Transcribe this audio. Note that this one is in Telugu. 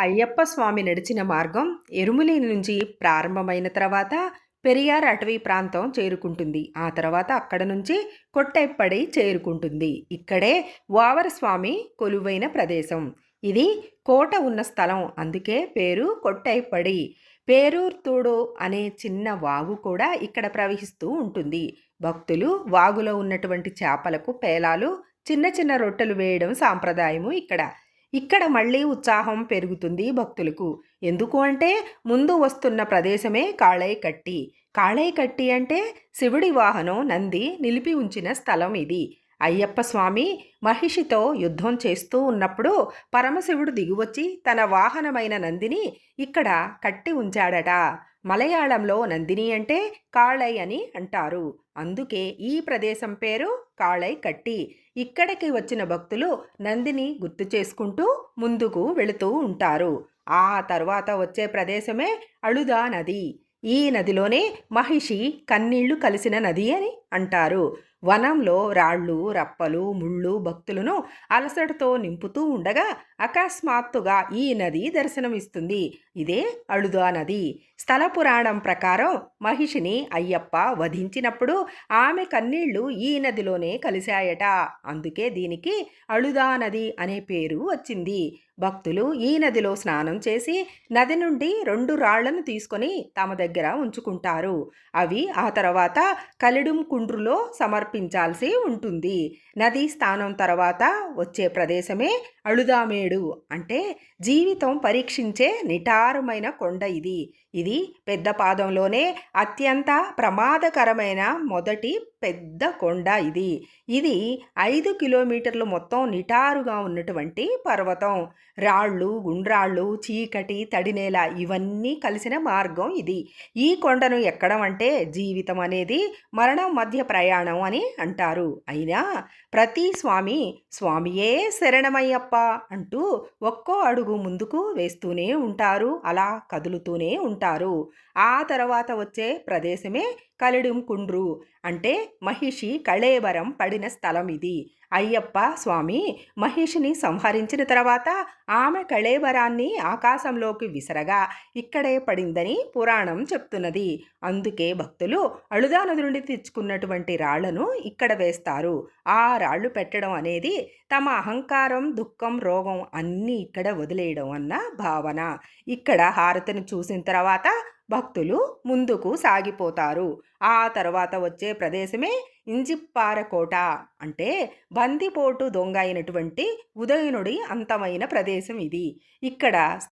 అయ్యప్ప స్వామి నడిచిన మార్గం ఎరుములి నుంచి ప్రారంభమైన తర్వాత పెరియార్ అటవీ ప్రాంతం చేరుకుంటుంది. ఆ తర్వాత అక్కడ నుంచి కొట్టెప్పడి చేరుకుంటుంది. ఇక్కడే వావరస్వామి కొలువైన ప్రదేశం. ఇది కోట ఉన్న స్థలం. అందుకే పేరు కొట్టైపడి. పేరూర్తుడు అనే చిన్న వాగు కూడా ఇక్కడ ప్రవహిస్తూ ఉంటుంది. భక్తులు వాగులో ఉన్నటువంటి చేపలకు పేలాలు చిన్న చిన్న రొట్టెలు వేయడం సాంప్రదాయము ఇక్కడ. ఇక్కడ మళ్ళీ ఉత్సాహం పెరుగుతుంది భక్తులకు. ఎందుకు అంటే ముందు వస్తున్న ప్రదేశమే కాళై కట్టి కాళై కట్టి అంటే శివుడి వాహనం నంది నిలిపి ఉంచిన స్థలం ఇది. అయ్యప్ప స్వామి మహిషితో యుద్ధం చేస్తూ ఉన్నప్పుడు పరమశివుడు దిగివచ్చి తన వాహనమైన నందిని ఇక్కడ కట్టి ఉంచాడట. మలయాళంలో నందిని అంటే కాళై అని అంటారు. అందుకే ఈ ప్రదేశం పేరు కాళై కట్టి. ఇక్కడికి వచ్చిన భక్తులు నందిని గుర్తు చేసుకుంటూ ముందుకు వెళుతూ ఉంటారు. ఆ తర్వాత వచ్చే ప్రదేశమే అళుదా నది. ఈ నదిలోనే మహిషి కన్నీళ్ళు కలిసిన నది అని అంటారు. వనంలో రాళ్ళు రప్పలు ముళ్ళు భక్తులను అలసటతో నింపుతూ ఉండగా అకస్మాత్తుగా ఈ నది దర్శనమిస్తుంది. ఇదే అళుదా నది. స్థల పురాణం ప్రకారం మహిషిని అయ్యప్ప వధించినప్పుడు ఆమె కన్నీళ్ళు ఈ నదిలోనే కలిశాయట. అందుకే దీనికి అళుదా నది అనే పేరు వచ్చింది. భక్తులు ఈ నదిలో స్నానం చేసి నది నుండి రెండు రాళ్ళను తీసుకొని తమ దగ్గర ఉంచుకుంటారు. అవి ఆ తర్వాత కలిడుం కుండ్రులో సమర్పించాల్సి ఉంటుంది. నదీ స్థానం తర్వాత వచ్చే ప్రదేశమే అళుదామేడు అంటే జీవితం పరీక్షించే నిటారుమైన కొండ ఇది. ఇది పెద్ద పాదంలోనే అత్యంత ప్రమాదకరమైన మొదటి పెద్ద కొండ ఇది. ఇది ఐదు కిలోమీటర్లు మొత్తం నిటారుగా ఉన్నటువంటి పర్వతం. రాళ్ళు గుండ్రాళ్ళు చీకటి తడినేల ఇవన్నీ కలిసిన మార్గం ఇది. ఈ కొండను ఎక్కడం అంటే జీవితం అనేది మరణం మధ్య ప్రయాణం అని అంటారు. అయినా ప్రతి స్వామి స్వామియే శరణమయ్యప్ప అంటూ ఒక్కో అడుగు ముందుకు వేస్తూనే ఉంటారు. అలా కదులుతూనే ఉంటారు. ఆ తర్వాత వచ్చే ప్రదేశమే కలిడుం కుండ్రు. అంటే మహిషి కళేవరం పడిన స్థలం ఇది అయ్యప్ప స్వామి మహిషిని సంహరించిన తర్వాత ఆమె కళేవరాన్ని ఆకాశంలోకి విసరగా ఇక్కడే పడిందని పురాణం చెప్తున్నది. అందుకే భక్తులు అళుదా నుండి తెచ్చుకున్నటువంటి రాళ్ళను ఇక్కడ వేస్తారు. ఆ రాళ్ళు పెట్టడం అనేది తమ అహంకారం దుఃఖం రోగం అన్నీ ఇక్కడ వదిలేయడం అన్న భావన. ఇక్కడ హారతిని చూసిన తర్వాత భక్తులు ముందుకు సాగిపోతారు. ఆ తర్వాత వచ్చే ప్రదేశమే ఇంజిప్పారకోట. అంటే బందిపోటు దొంగ అయినటువంటి ఉదయనుడి అంతమైన ప్రదేశం ఇది. ఇక్కడ